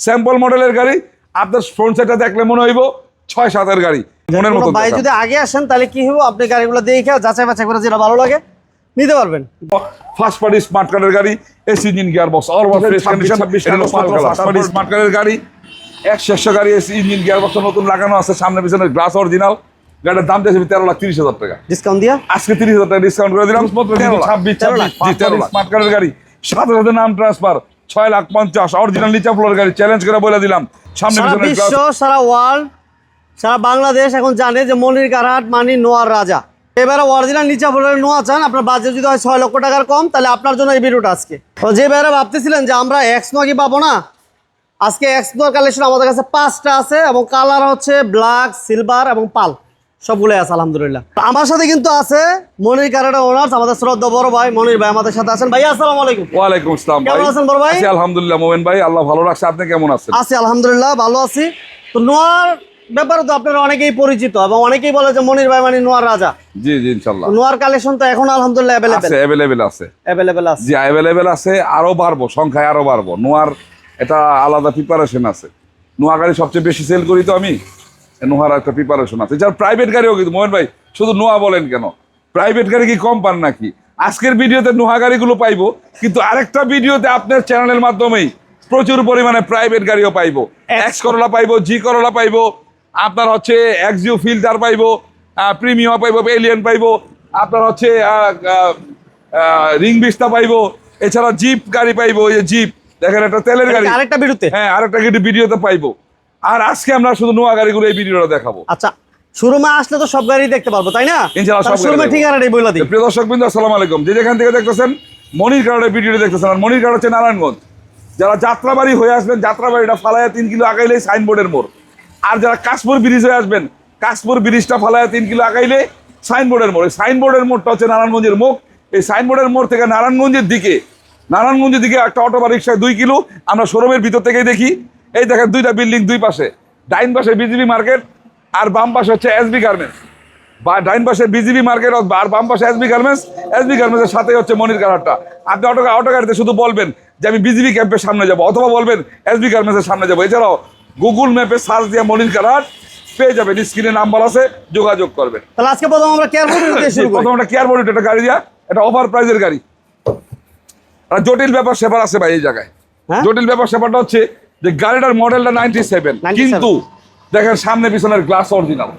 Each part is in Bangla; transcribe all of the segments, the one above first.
স্যাম্পল মডেলের গাড়ি আপনার ফ্রন্ট সাইডটা দেখলে মনে হইব ছয় সাতের গাড়ি মনের মতো ভাই যদি আগে আসেন তাহলে কি হবে আপনি গাড়িগুলো দেখে যাচাই বাছাই করে যেটা ভালো লাগে নিতে পারবেন। ফার্স্ট পার্টি স্মার্ট কার্ডের গাড়ি AC engine gear box all fresh condition first party smart কার্ডের গাড়ি এক শেষ গাড়ি এসি ইঞ্জিন গিয়ার বক্স নতুন লাগানো আছে সামনে পিছনে গ্লাস অরিজিনাল গাড়ির দাম চাইছে তেরো লাখ তিরিশ হাজার টাকা। ডিসকাউন্ট দিয়া? আজকে তিরিশ হাজার টাকা ডিসকাউন্ট করে দিলাম ছাব্বিশ ছাব্বিশ তেরো লাখ স্মার্ট কার্ডের গাড়ি সাথে সাথে নাম ট্রান্সফার ছয় লাখ পঞ্চাশ অরিজিনাল নিচা ফ্লোর গাড়ি চ্যালেঞ্জ করে বলে দিলাম। সামনে বিশ্ব সারা ওয়ার্ল্ড সারা বাংলাদেশ এখন জানে যে মনির কারহাট মানি নোয়ার রাজা। এবারে অরিজিনাল নিচা ফ্লোরের নোয়া চান আপনার বাজেট যদি হয় ছয় লক্ষ টাকার কম তাহলে আপনার জন্য এই ভিডিওটা আজকে। তো যে ভাইরা ভাবতেছিলেন যে আমরা এক্স নোয়া কি পাবো না আজকে এক্স নোয়ার কালেকশন আমাদের কাছে পাঁচটা আছে এবং কালার হচ্ছে ব্ল্যাক সিলভার এবং পাল। সবগুলোই আছে আলহামদুলিল্লাহ। আমার সাথে কিন্তু আছে মনির কারাটা ওনার্স আমাদের শ্রদ্ধা বড় ভাই মনির ভাই আমাদের সাথে আছেন। ভাই আসসালামু আলাইকুম। ওয়ালাইকুম আসসালাম ভাই? কেমন আছেন বড় ভাই? আছি আলহামদুলিল্লাহ মোমেন ভাই আল্লাহ ভালো রাখছে আপনি কেমন আছেন? আছি আলহামদুলিল্লাহ ভালো আছি। তো নোয়ার ব্যাপারে তো আপনারা অনেকেই পরিচিত এবং অনেকেই বলে যে মনির ভাই মানে নোয়ার রাজা। জি জি ইনশাল্লাহ নোয়ার কালেকশন তো এখন আলহামদুলিল্লাহ অ্যাভেলেবেল আছে অ্যাভেলেবেল আছে। অ্যাভেলেবেল আছে। জি অ্যাভেলেবেল আছে আরও বাড়বো সংখ্যায় আরও বাড়বো। নোয়ার এটা আলাদা প্রিপারেশন আছে। নোয়া গাড়ি সবচেয়ে বেশি সেল করি তো আমি? নোয়ার একটা প্রিপারেশন আছে। যার প্রাইভেট গাড়িও কিন্তু মোহন ভাই শুধু নোয়া বলেন কেন? প্রাইভেট গাড়ি কি কম পান নাকি? আজকের ভিডিওতে নোহা গাড়িগুলো পাইবো কিন্তু আরেকটা ভিডিওতে আপনার চ্যানেলের মাধ্যমেই প্রচুর পরিমাণে প্রাইভেট গাড়িও পাইবো। এক্স করলা পাইবো জি করলা পাইবো আপনার হচ্ছে এক্সিও ফিল্টার পাইবো প্রিমিয়াম পাইবো এলিয়ান পাইবো আপনার হচ্ছে রিং বিস্তা পাইবো এছাড়া জিপ গাড়ি পাইবো এই যে জিপ দেখেন একটা তেলের গাড়ি। আরেকটা ভিডিওতে হ্যাঁ আরেকটা ভিডিওতে পাইবো। আর আজকে আমরা শুধু নোয়া গাড়িগুলো এই ভিডিওটা দেখাবো। আচ্ছা শোরুমে আসলে তো সব গাড়ি দেখতে পারব তাই না? ইনশাআল্লাহ শোরুমে ঠিকানাটাই বলে দিই। প্রিয় দর্শক বিন্দু আসসালামু আলাইকুম। যে যেখান থেকে দেখতেছেন মনির কার্ডের ভিডিওটি দেখতেছেন। আর মনির কার্ড হচ্ছে নারায়ণগঞ্জ। যারা যাত্রাবাড়ি হয়ে আসবেন যাত্রাবাড়িটা ফালায়া তিন কিলো আগাইলে সাইনবোর্ডের মোড়। আর যারা কাশপুর ব্রিজ হয়ে আসবেন কাশপুর ব্রিজটা ফালায়া তিন কিলো আগাইলে সাইনবোর্ডের মোড়। এই সাইনবোর্ডের মোড়টা হচ্ছে নারায়ণগঞ্জের মুখ। এই সাইনবোর্ডের মোড় থেকে নারায়ণগঞ্জের দিকে নারায়ণগঞ্জের দিকে একটা অটো বা রিক্সায় দুই কিলো। আমরা শোরুমের ভিতর থেকেই দেখি এই দেখেন দুইটা বিল্ডিং দুই পাশে। ডাইন পাশে বিজিবি মার্কেট আর বাম পাশে হচ্ছে এসবি গার্মেন্টস বা ডাইন পাশে বিজিবি মার্কেট আর বাম পাশে এসবি গার্মেন্টস এসবি গার্মেন্টসের সাথে হচ্ছে মনির কারারটা আপনি অটো অটো গাড়িতে শুধু বলবেন যে আমি বিজিবি ক্যাম্পের সামনে যাব অথবা বলবেন এসবি গার্মেন্টসের সামনে যাব। এছাড়াও গুগল ম্যাপে সার্চ দিয়ে মনির কারার পেয়ে যাবেন স্ক্রিনে নাম্বার আছে যোগাযোগ করবেন। তাহলে আজকে প্রথম আমরা কেয়ার শুরু প্রথম একটা কেয়ার বডিট একটা গাড়ি দিয়া এটা ওভার প্রাইজের গাড়ি। আর জটিল ব্যাপার সেবার আছে ভাই এই জায়গায়। হ্যাঁ? জটিল ব্যাপার সেবারটা হচ্ছে যে গাড়িটার মডেলটা নাইনটি সেভেন কিন্তু দেখেন সামনে পিছনের গ্লাস অরিজিনাল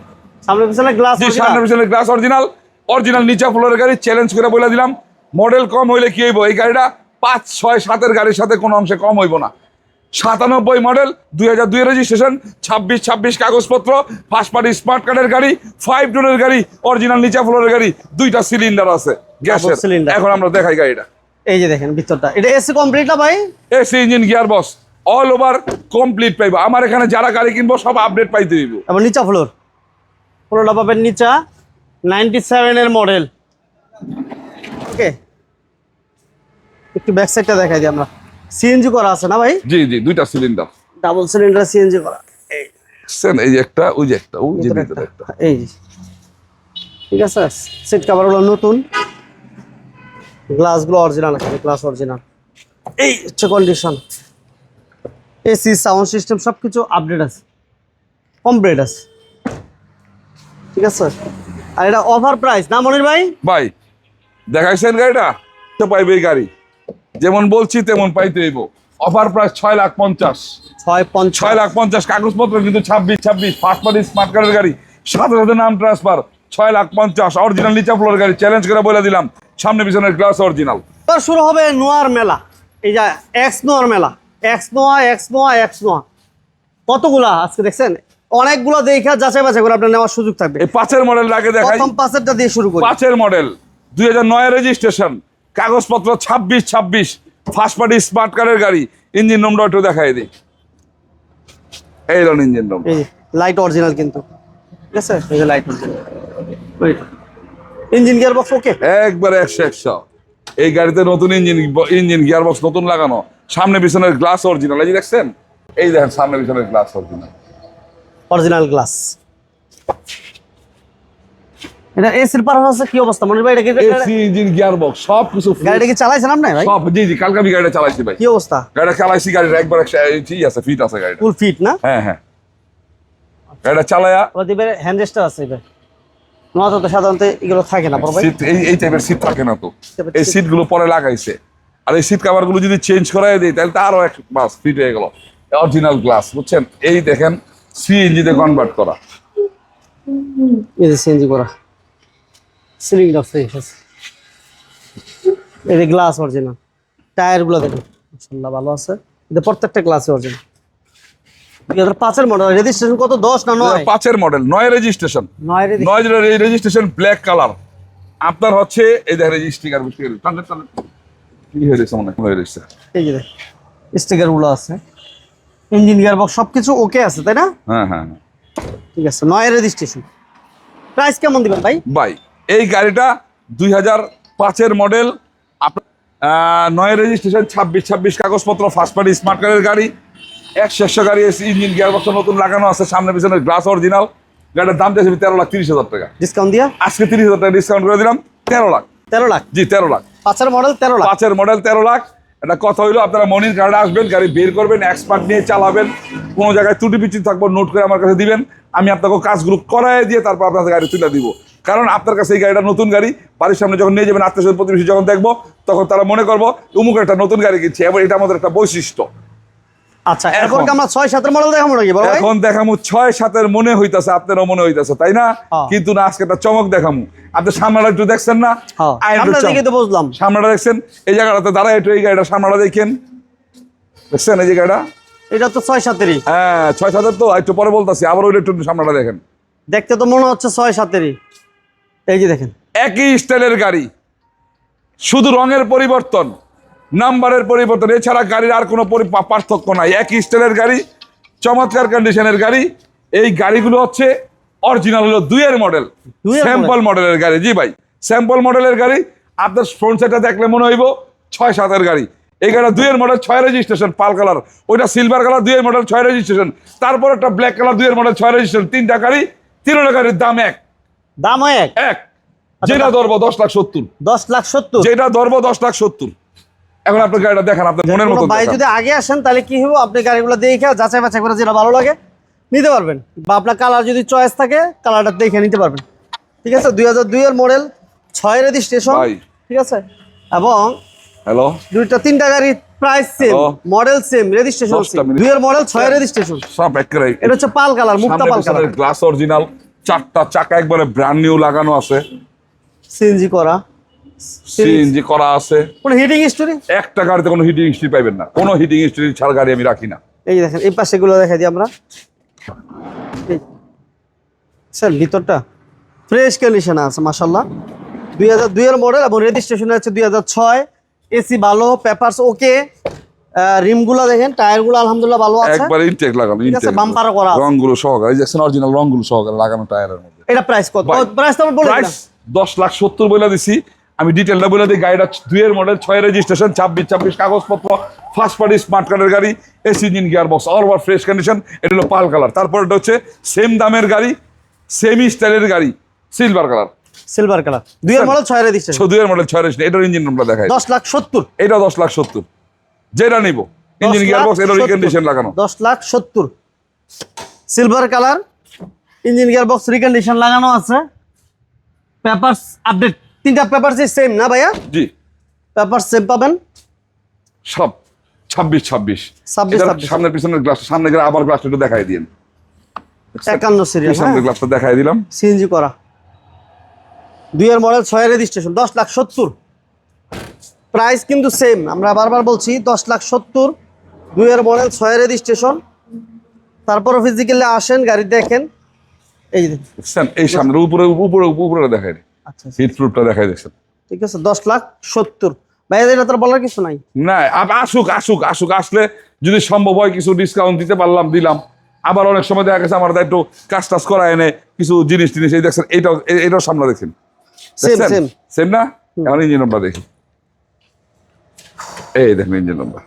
সামনে পিছনে গ্লাস সামনে পিছনে গ্লাস অরিজিনাল অরিজিনাল নিচা ফ্লোরের গাড়ি চ্যালেঞ্জ করে বলে দিলাম মডেল কম হইলে কি হইব? এই গাড়িটা পাঁচ ছয় সাতের গাড়ির সাথে কোনো অংশে কম হইব না। সাতানব্বই মডেল দুই হাজার দুই রেজিস্ট্রেশন ছাব্বিশ ছাব্বিশ কাগজপত্র ফার্স্ট পার্টি স্মার্ট কার্ডের গাড়ি ফাইভ ডোরের গাড়ি অরিজিনাল নিচা ফ্লোরের গাড়ি দুইটা সিলিন্ডার আছে গ্যাসের। সিলিন্ডার এখন আমরা দেখাই গাড়িটা। এই যে দেখেন ভিতরটা। এটা এসি কমপ্লিট না ভাই? AC engine gear box all over complete পাইবো। আমার এখানে যারা গাড়ি কিনবো সব আপডেট পাইতে হইব। এবং নিচা ফ্লোর ফ্লোরটা পাবেন নিচা নাইনটি সেভেনের মডেল ওকে একটু ব্যাক সাইডটা দেখাই দিই আমরা। সিএনজি করা আছে না ভাই? জি জি দুইটা সিলিন্ডার ডাবল সিলিন্ডার সিএনজি করা। এই। এই যে একটা ওই যে একটা ওই যে একটা, এই ঠিক আছে সিট কাভারগুলো নতুন। গ্লাসগুলো অরিজিনাল আছে গ্লাস অরিজিনাল এই হচ্ছে কন্ডিশন এসি সাউন্ড সিস্টেম সব কিছু আপডেট আছে। কমপ্লিট আছে। ঠিক আছে? আর এটা অফার প্রাইস না মনির ভাই? ভাই দেখাইছেন গাড়িটা? তো পাইবে এই গাড়ি। যেমন বলছি তেমন পাইতে হইব। অফার প্রাইস ছয় লাখ পঞ্চাশ। ছয় পঞ্চাশ। ছয় লাখ পঞ্চাশ কাগজপত্র কিন্তু ছাব্বিশ ছাব্বিশ ফার্স্ট পার্টি স্মার্ট কার্ডের গাড়ি। সাথে সাথে নাম ট্রান্সফার ছয় লাখ পঞ্চাশ। অরিজিনাল নিচা ফ্লোর গাড়ি চ্যালেঞ্জ করে বলে দিলাম। সামনে পিছনের গ্লাস অরিজিনাল শুরু হবে নোয়ার মেলা এই যা এক্স নোয়ার মেলা X Noah X Noah X Noah. কতগুলা আজকে দেখছেন? অনেকগুলো দেখে যাচাই বাছাই করে আপনার নেওয়ার সুযোগ থাকবে। এই পাঁচের মডেল আগে দেখাই। প্রথম পাঁচেরটা দিয়ে শুরু করি। পাঁচের মডেল দুই হাজার নয় রেজিস্ট্রেশন কাগজপত্র ছাব্বিশ ছাব্বিশ ফার্স্ট পার্টি স্মার্ট কার্ডের গাড়ি ইঞ্জিন নম্বর একটু দেখাই দিই। এই রন ইঞ্জিন নম্বর এই লাইট অরিজিনাল কিন্তু। ঠিক আছে? এই যে light original engine gear box okay একবারে একশো একশো। এই গাড়িতে নতুন ইঞ্জিন ইঞ্জিন গিয়ার বক্স নতুন লাগানো। সামনে পিছনের গ্লাস অরিজিনাল এই দেখছেন? এই দেখেন সামনে পিছনের গ্লাস অরিজিনাল অরিজিনাল গ্লাস এটা এসির পারফরমেন্স কি অবস্থা? মনির ভাই এটা কি- এসি ইঞ্জিন গিয়ার সব কিছু গাড়িটা কি চালাইছেন আপনি ভাই? সব জি জি কালকে আমি গাড়িটা চালাইছি ভাই। কি অবস্থা? গাড়িটা চালাইছি গাড়ির একবার ঠিক আছে ফিট আছে গাড়িটা। ফুল ফিট না? হ্যাঁ হ্যাঁ। গাড়িটা চালায়া হ্যান্ড রেস্টার আছে নোয়াতে সাধারণত এগুলো থাকে না বড় ভাই। এই এই টাইপের সিট থাকে না তো। এই seat- সিটগুলো পরে লাগাইছে। আর এই সিট কভারগুলো যদি চেঞ্জ করাই দিই তাহলে তো আরও এক মাস ফিট হয়ে গেল। অরিজিনাল গ্লাস বুঝছেন? এই দেখেন সিএনজিতে কনভার্ট করা। এই যে সিএনজি করা। ফ্রেশ আছে এই যে গ্লাস অরিজিনাল টায়ারগুলো দেখুন। মাশাআল্লাহ ভালো আছে। এটা প্রত্যেকটা গ্লাসে অরিজিনাল পাঁচের মডেল রেজিস্ট্রেশন কত? দশ না নয়? পাঁচের মডেল নয় রেজিস্ট্রেশন নয় রেজিস্ট্রেশন ব্ল্যাক কালার আপনার হচ্ছে এই দেখেন রেজিস্ট্রিকার কি হয়ে গেছে মনে হয়? হয়ে গেছে। এই যে স্টিকারগুলো আছে। ইঞ্জিন গিয়ার বক্স ওকে আছে তাই না? হ্যাঁ হ্যাঁ হ্যাঁ। ঠিক আছে নয় রেজিস্ট্রেশন প্রাইস কেমন দিবেন ভাই? ভাই এই গাড়িটা দুই হাজার পাঁচের মডেল নয় রেজিস্ট্রেশন ছাব্বিশ ছাব্বিশ কাগজপত্র ফার্স্ট পার্টি স্মার্ট কারের গাড়ি। এক শেষ গাড়ি এসে ইঞ্জিন গিয়ার বক্স নতুন লাগানো আছে সামনে পিছনে গ্লাস অরিজিনাল গাড়ির দাম চাইছে তেরো লাখ তিরিশ হাজার টাকা। ডিসকাউন্ট দিয়ে? আজকে তিরিশ হাজার টাকা ডিসকাউন্ট করে দিলাম তেরো লাখ। তেরো লাখ? জি তেরো লাখ। পাঁচের মডেল তেরো লাখ। পাঁচের মডেল তেরো লাখ। এটা কথা হইল, আপনারা মনির গাড়ি আসবেন, গাড়ি বের করবেন এক্সপার্ট নিয়ে চালাবেন, কোনো জায়গায় ত্রুটি পিছুটি থাকব নোট করে আমার কাছে দিবেন, আমি আপনাকে কাজগুলো করাই দিয়ে তারপর আপনাদের গাড়ি তুলে দিব। কারণ আপনার কাছে এই গাড়িটা নতুন গাড়ি, বাড়ির সামনে যখন নিয়ে যাবেন, আত্মীয় প্রতিবেশী যখন দেখব, তখন তারা মনে করব, উমুক একটা নতুন গাড়ি কিনছে এবার এটা আমাদের একটা বৈশিষ্ট্য। আচ্ছা এখন এখন- কি আমরা ছয় সাতের মডেল দেখাবো নাকি বড় ভাই? এখন দেখামু ছয় সাতের মনে হইতাছে আপনারও মনে হইতাছে তাই না। কিন্তু না আজকে একটা চমক দেখামু। আপনি সামনাটা একটু দেখছেন না? আয় একটু আমরা দেখে তো বুঝলাম। সামনাটা দেখছেন? এই জায়গাটাতে দাঁড়ায় একটু এই গাড়িটা সামনাটা দেখেন। দেখছেন এই এটা তো হ্যাঁ তো একটু পরে বলতেছি আবার ওইটা একটু সামনাটা দেখেন। দেখতে তো মনে হচ্ছে ছয় সাতেরই। এই যে দেখেন। একই স্টাইলের গাড়ি শুধু রঙের পরিবর্তন। নাম্বারের পরিবর্তন এছাড়া গাড়ির আর কোনো পার্থক্য নাই। একই স্টাইলের গাড়ি চমৎকার কন্ডিশনের গাড়ি। এই গাড়িগুলো হচ্ছে অরিজিনাল হলো দুইয়ের মডেল স্যাম্পল মডেলের গাড়ি। জি ভাই স্যাম্পল মডেলের গাড়ি। আপনার ফ্রন্ট সাইডটা দেখলে মনে হইব ছয় সাতের গাড়ি। এই গাড়িটা দুইয়ের মডেল ছয় রেজিস্ট্রেশন পাল কালার ওইটা সিলভার কালার দুইয়ের মডেল ছয় রেজিস্ট্রেশন তারপর একটা ব্ল্যাক কালার দুইয়ের মডেল ছয় রেজিস্ট্রেশন তিনটা গাড়ি তিনটা গাড়ির দাম এক। দাম এক? এক। যেটা ধরবো দশ লাখ সত্তর। দশ লাখ সত্তর? যেটা ধরবো দশ লাখ সত্তর। এখন আপনার গাড়িটা দেখান আপনার মনের মতো ভাই যদি আগে আসেন তাহলে কি হবে আপনি গাড়িগুলো দেখে যাচাই বাছাই করে যেটা ভালো লাগে নিতে পারবেন। বা আপনার কালার যদি চয়েস থাকে কালারটা দেখে নিতে পারবেন। ঠিক আছে? দুই হাজার দুইয়ের মডেল ছয় রেজিস্ট্রেশন। ঠিক আছে? এবং হ্যালো দুইটা তিনটা গাড়ি price same model same registration. দুইয়ের মডেল ছয় রেজিস্ট্রেশন সব একেবারে এটা হচ্ছে পাল কালার মুক্তা পাল কালার গ্লাস অরিজিনাল চারটা চাকা একবারে ব্র্যান্ড নিউ লাগানো আছে। সিএনজি করা। সিএনজি করা আছে। কোনো হিটিং হিস্টোরি একটা গাড়িতে কোনো হিটিং হিস্ট্রি পাইবেন না। কোনো হিটিং হিস্ট্রি ছাড়া গাড়ি আমি রাখি না। এই দেখেন এই পাশে গুলো দেখাই দিই আমরা। স্যার ভিতরটা ফ্রেশ কন্ডিশন আছে মাসাল্লাহ দুই হাজার দুইয়ের মডেল এবং রেজিস্ট্রেশন আছে দুই হাজার ছয়। এসি ভালো পেপারস ওকে রিমগুলো দেখেন টায়ারগুলো আলহামদুলিল্লাহ ভালো আছে। একবার ইনটেক লাগানো ঠিক আছে, bumper করা রংগুলো সহকারে এই দেখছেন অরিজিনাল রংগুলো সহকারে লাগানো টায়ারের মধ্যে। এটা প্রাইস কত? প্রাইস তো আমরা বলে দিলাম। দশ লাখ সত্তর বলে দিছি। আমি ডিটেলটা বলে দিই গাড়িটা দুইয়ের মডেল ছয় রেজিস্ট্রেশন ছাব্বিশ ছাব্বিশ কাগজপত্র ফার্স্ট পার্টি স্মার্ট কার্ডের গাড়ি AC engine gear box all over fresh condition এটা হলো পাল কালার তারপর এটা হচ্ছে সেম দামের গাড়ি সেম স্টাইলের গাড়ি সিলভার কালার সিলভার কালার দুইয়ের মডেল ছয় রেজিস্ট্রেশন দুইয়ের মডেল ছয় রেজিস্ট্রেশন এটার ইঞ্জিন আমরা দেখাই। দশ লাখ সত্তর। এটা দশ লাখ সত্তর। যেটা নিব ইঞ্জিন গিয়ার বক্স এটার রিকন্ডিশন লাগানো। দশ লাখ সত্তর। Silver colour engine gear box recondition লাগানো আছে। পেপারস আপডেট তিনটা পেপারস সেম না ভাইয়া? জি। পেপার সেম পাবেন? সব। ছাব্বিশ ছাব্বিশ। 26, এটার 26 সামনের পিছনের গ্লাস সামনে গেলে আবার গ্লাসটা একটু দেখাই দিন একান্ন সিরিয়াল সামনের গ্লাসটা দেখাই দিলাম। সিএনজি করা। দুইয়ের মডেল ছয় রেজিস্ট্রেশন দশ লাখ সত্তর। প্রাইস কিন্তু সেম আমরা বারবার বলছি দশ লাখ সত্তর। দুইয়ের মডেল ছয় রেজিস্ট্রেশন তারপরে ফিজিক্যালি আসেন গাড়ি দেখেন। এই দেখেন। এই সামনের উপরে উপরে উপরে আচ্ছা হিট প্রুফটা দেখাই দেখছেন ঠিক আছে দশ লাখ সত্তর। ভাই এটা তো বলার কিছু নাই। না আসুক আসুক আসুক আসলে যদি সম্ভব হয় কিছু ডিসকাউন্ট দিতে পারলাম দিলাম। আবার অনেক সময় দেখা গেছে আমার একটু কাজ টাজ করা এনে কিছু জিনিস টিনিস এই দেখছেন এটাও এটাও সেম না? এখন ইঞ্জিন নাম্বার দেখি। এই দেখেন ইঞ্জিন নাম্বার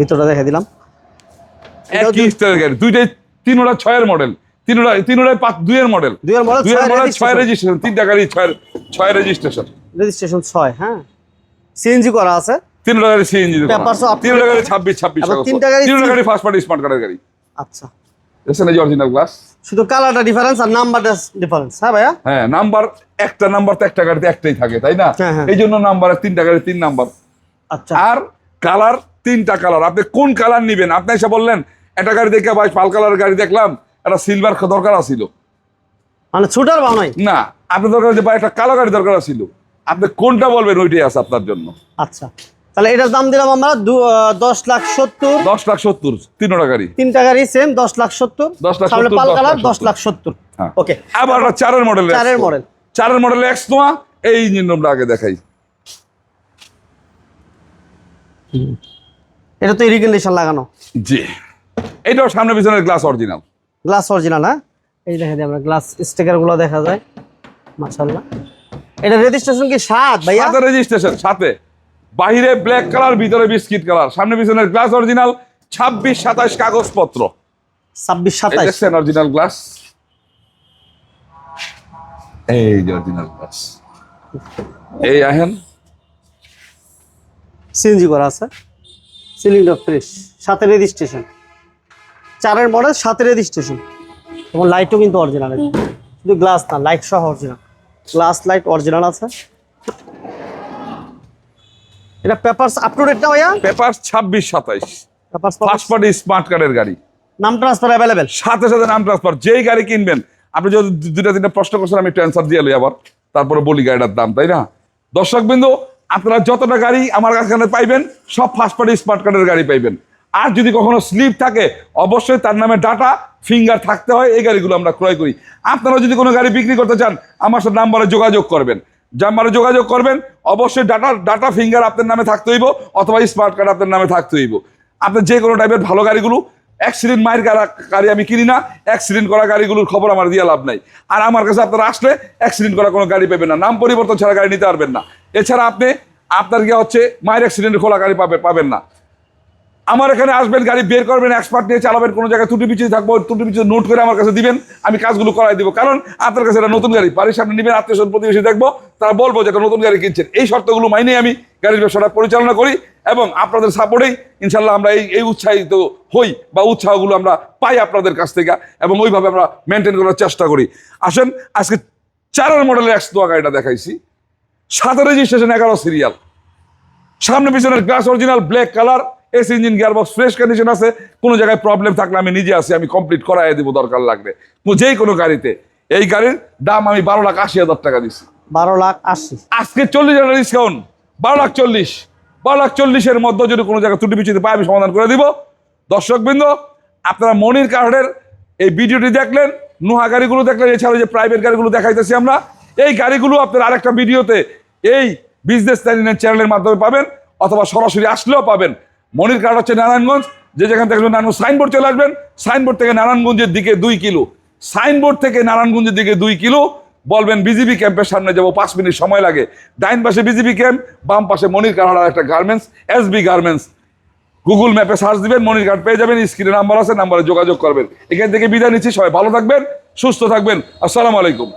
ভিতরটা দেখা দিলাম। এটা একই স্টাইলের গাড়ি দুইটাই তিনোটা ছয়ের মডেল তিনটাই তিনটাই পাঁচ দুইয়ের মডেল দুইয়ের model, দুইয়ের মডেল ছয় রেজিস্ট্রেশন তিনটা গাড়ি ছয় ছয় রেজিস্ট্রেশন রেজিস্ট্রেশন ছয় হ্যাঁ? সিএনজি করা আছে। তিনটা গাড়ি সিএনজি তিনটা গাড়ি ছাব্বিশ ছাব্বিশ তিনটা গাড়ি তিনটা গাড়ি ফার্স্ট পার্টি স্মার্ট কার্ডের গাড়ি। আচ্ছা। দেখছেন এই অরিজিনাল গ্লাস শুধু কালারটা ডিফারেন্স আর নাম্বারটা ডিফারেন্স হ্যাঁ ভাইয়া? হ্যাঁ নাম্বার একটা নাম্বার তো একটা গাড়িতে একটাই থাকে তাই না। এই জন্য নাম্বারে তিনটা গাড়ি তিন নাম্বার আচ্ছা। আর কালার তিনটা কালার আপনি কোন কালার নিবেন? আপনি এসে বললেন একটা গাড়ি দেখে ভাই পাল কালারের গাড়ি দেখলাম। একটা সিলভার দরকার ছিল মানে ছুটার ভাও নাই? না আপনার দরকার যে ভাই একটা কালো গাড়ি দরকার ছিল আপনি কোনটা বলবেন ওইটাই আছে আপনার জন্য। আচ্ছা তাহলে এটার দাম দিলাম আমরা দশ লাখ সত্তর। দশ লাখ সত্তর তিনটা গাড়ি। তিনটা গাড়ি সেম দশ লাখ সত্তর। 10 লাখ সামনে 70, পাল কালার দশ লাখ সত্তর। হ্যাঁ। ওকে আবার একটা চারের মডেল চারের model। চারের মডেল এক্স নোয়া এই ইঞ্জিন রুমটা আগে দেখাই। এটা তো ইরিগেশন লাগানো। জি। এইটাও সামনে পিছনের গ্লাস অরিজিনাল গ্লাস অরিজিনাল না এই দেখা যায় আমরা গ্লাস স্টিকারগুলো দেখা যায়। মাশাআল্লাহ। এটা রেজিস্ট্রেশন কি সাত ভাইয়া? সাথে রেজিস্ট্রেশন সাথে বাইরে ব্ল্যাক কালার ভিতরে বিস্কিট কালার সামনে পিছনের গ্লাস অরিজিনাল ছাব্বিশ সাতাশ কাগজপত্র। ছাব্বিশ সাতাইশ। দেখছেন অরিজিনাল গ্লাস এই যে অরিজিনাল গ্লাস এই আহেন। সিএনজি করা আছে। সিলিংটা ফ্রেশ সাথে রেজিস্ট্রেশন চারের মডেল সাতের রেজিস্ট্রেশন এবং লাইটও কিন্তু অরিজিনাল শুধু গ্লাস না লাইট সহ অরিজিনাল গ্লাস লাইট অরিজিনাল আছে। এটা পেপারস আপ টু ডেট না ভাইয়া? পেপার ছাব্বিশ সাতাইশ। পেপারস ফার্স্ট পার্টি স্মার্ট কার্ডের গাড়ি। নাম ট্রান্সফার অ্যাভেলেবেল সাথে সাথে নাম ট্রান্সফার যেই গাড়ি কিনবেন আপনি যদি দুটা তিনটা প্রশ্ন করছেন আমি ট্রান্সফার দিয়ে লই আবার। তারপরে বলি গাড়িটার দাম তাই না? দর্শক বিন্দু আপনারা যতটা গাড়ি আমার কাছে পাইবেন সব ফার্স্ট পার্টি স্মার্ট কার্ডের গাড়ি পাইবেন। আর যদি কখনো স্লিপ থাকে, অবশ্যই তার নামে ডাটা, ফিঙ্গার থাকতে হয়, এই গাড়িগুলো আমরা ক্রয় করি। আপনারা যদি কোনো গাড়ি বিক্রি করতে চান, আমার সাথে নাম্বারে যোগাযোগ করবেন। নাম্বারে যোগাযোগ করবেন, অবশ্যই ডাটা ডাটা, ফিঙ্গার আপনার নামে থাকতে হইব, অথবা স্মার্ট কার্ড আপনার নামে থাকতে হইব। আপনার যে কোনো টাইপের ভালো গাড়িগুলো অ্যাক্সিডেন্ট মায়ের গাড়া- আমি কিনি না অ্যাক্সিডেন্ট করা গাড়িগুলোর খবর আমার দিয়ে লাভ নাই। আর আমার কাছে আপনারা আসলে অ্যাক্সিডেন্ট করা কোনো গাড়ি পাবেন না, নাম পরিবর্তন ছাড়া গাড়ি নিতে পারবেন না। এছাড়া আপনি, আপনার গিয়ে হচ্ছে মায়ের অ্যাক্সিডেন্ট খোলা গাড়ি পাবে, পাবেন না। আমার এখানে আসবেন, গাড়ি বের করবেন এক্সপার্ট নিয়ে চালাবেন, কোনো জায়গায় ত্রুটি পিছিয়ে থাকব ত্রুটি পিছিয়ে নোট করে আমার কাছে দিবেন, আমি কাজগুলো করাই দিব। কারণ আপনার কাছে এটা নতুন গাড়ি, বাড়ির সামনে নিবেন, আত্মীয় স্বজন প্রতিবেশী দেখব, তারা বলব যে একটা নতুন গাড়ি কিনছেন। এই শর্তগুলো মাইনে আমি গাড়ির ব্যবসাটা পরিচালনা করি এবং আপনাদের সাপোর্টেই ইনশাল্লাহ আমরা এই এই উৎসাহিত হই বা উৎসাহগুলো আমরা পাই আপনাদের কাছ থেকে এবং ওইভাবে আমরা মেনটেন করার চেষ্টা করি। আসেন, আজকে চারের মডেলের একশো গাড়িটা দেখাইছি। সাত রেজিস্ট্রেশন এগারো সিরিয়াল সামনে পিছনের glass original black colour AC engine gearbox fresh condition আছে কোনো জায়গায় প্রবলেম থাকলে আমি নিজে আসি আমি কমপ্লিট করাই দিব দরকার লাগবে কোনো- যেই কোনো গাড়িতে এই গাড়ির দাম আমি বারো লাখ আশি হাজার টাকা দিছি। বারো লাখ আশি। আজকে চল্লিশ হাজার ডিসকাউন্ট বারো লাখ চল্লিশ। বারো লাখ চল্লিশের মধ্যে যদি কোনো জায়গায় ত্রুটি পিছিয়ে পাই আমি সমাধান করে দিব। দর্শকবৃন্দ আপনারা মনির কার্ডের এই ভিডিওটি দেখলেন নোহা গাড়িগুলো দেখলেন এছাড়া যে প্রাইভেট গাড়িগুলো দেখাইতেছি আমরা। এই গাড়িগুলো আপনার আরেকটা ভিডিওতে এই বিজনেস চ্যানেলের মাধ্যমে পাবেন অথবা সরাসরি আসলেও পাবেন। মনির কার্ড হচ্ছে নারায়ণগঞ্জ, যে যেখান থেকে নারায়ণগঞ্জ সাইনবোর্ড চলে আসবেন সাইনবোর্ড থেকে নারায়ণগঞ্জের দিকে দুই কিলো। সাইনবোর্ড থেকে নারায়ণগঞ্জের দিকে দুই কিলো। বলবেন বিজিবি ক্যাম্পের সামনে যাব, পাঁচ মিনিট সময় লাগে। ডাইন পাশে বিজিবি ক্যাম্প বাম পাশে মনির কারহার একটা গার্মেন্টস এসবি গার্মেন্টস গুগল ম্যাপে সার্চ দিবেন, মনির কার্ড পেয়ে যাবেন স্ক্রিনে নাম্বার আছে নাম্বারে যোগাযোগ করবেন। এখান থেকে বিদায় নিচ্ছি, সবাই ভালো থাকবেন, সুস্থ থাকবেন। আসসালামু আলাইকুম।